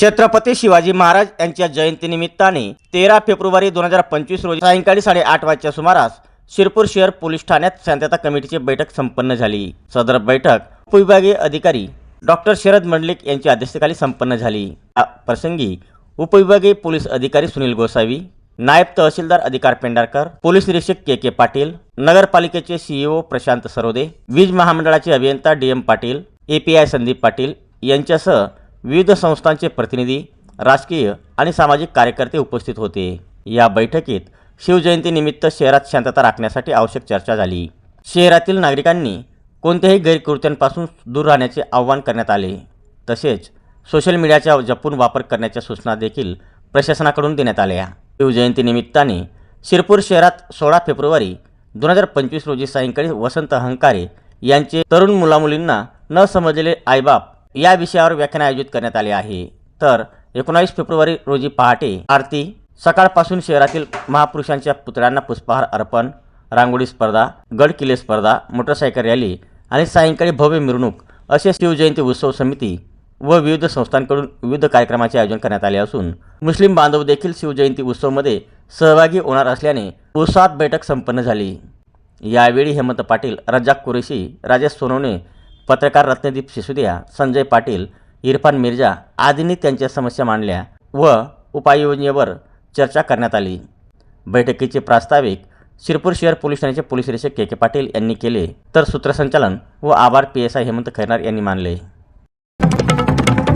छत्रपती शिवाजी महाराज यांच्या जयंतीनिमित्ताने तेरा फेब्रुवारी दोन हजार पंचवीस रोजी सायंकाळी साडेआठ वाजच्या सुमारास शिरपूर शहर पोलीस ठाण्यात शांतता कमिटीची बैठक संपन्न झाली. सदर बैठक उपविभागीय अधिकारी डॉक्टर शरद मंडलिक यांच्या अध्यक्षतेखाली संपन्न झाली. या प्रसंगी उपविभागीय पोलीस अधिकारी सुनील गोसावी नायब तहसीलदार अधिकार पेंढारकर पोलीस निरीक्षक के के पाटील नगरपालिकेचे सीईओ प्रशांत सरोदे वीज महामंडळाचे अभियंता D M Patil API Sandeep Patil यांच्यासह विविध संस्थांचे प्रतिनिधी राजकीय आणि सामाजिक कार्यकर्ते उपस्थित होते. या बैठकीत शिवजयंतीनिमित्त शहरात शांतता राखण्यासाठी आवश्यक चर्चा झाली. शहरातील नागरिकांनी कोणत्याही गैरकृत्यांपासून दूर राहण्याचे आवाहन करण्यात आले. तसेच सोशल मीडियाचा जपून वापर करण्याच्या सूचना देखील प्रशासनाकडून देण्यात आल्या. शिवजयंतीनिमित्ताने शिरपूर शहरात सोळा फेब्रुवारी दोन हजार पंचवीस रोजी सायंकाळी वसंत हंकारे यांचे तरुण मुलामुलींना न समजलेले आईबाप या विषयावर व्याख्यान आयोजित करण्यात आले आहे. तर एकोणावीस फेब्रुवारी रोजी पहाटे आरती सकाळपासून शहरातील महापुरुषांच्या पुतळ्यांना पुष्पहार अर्पण रांगोळी स्पर्धा गड किल्ले स्पर्धा मोटरसायकल रॅली आणि सायंकाळी भव्य मिरवणूक असे शिवजयंती उत्सव समिती व विविध संस्थांकडून विविध कार्यक्रमाचे आयोजन करण्यात आले असून मुस्लिम बांधव देखील शिवजयंती उत्सवमध्ये सहभागी होणार असल्याने उत्साहात बैठक संपन्न झाली. यावेळी हेमंत पाटील रज्जाक कुरेशी राजेश सोनवणे पत्रकार रत्नदीप सिसोदिया संजय पाटील इरफान मिर्जा आदींनी त्यांच्या समस्या मांडल्या व उपाययोजनेवर चर्चा करण्यात आली. बैठकीचे प्रास्ताविक शिरपूर शहर पोलीस ठाण्याचे पोलीस निरीक्षक के के पाटील यांनी केले तर सूत्रसंचालन व आभार P S I Hemant Khairnar यांनी मानले.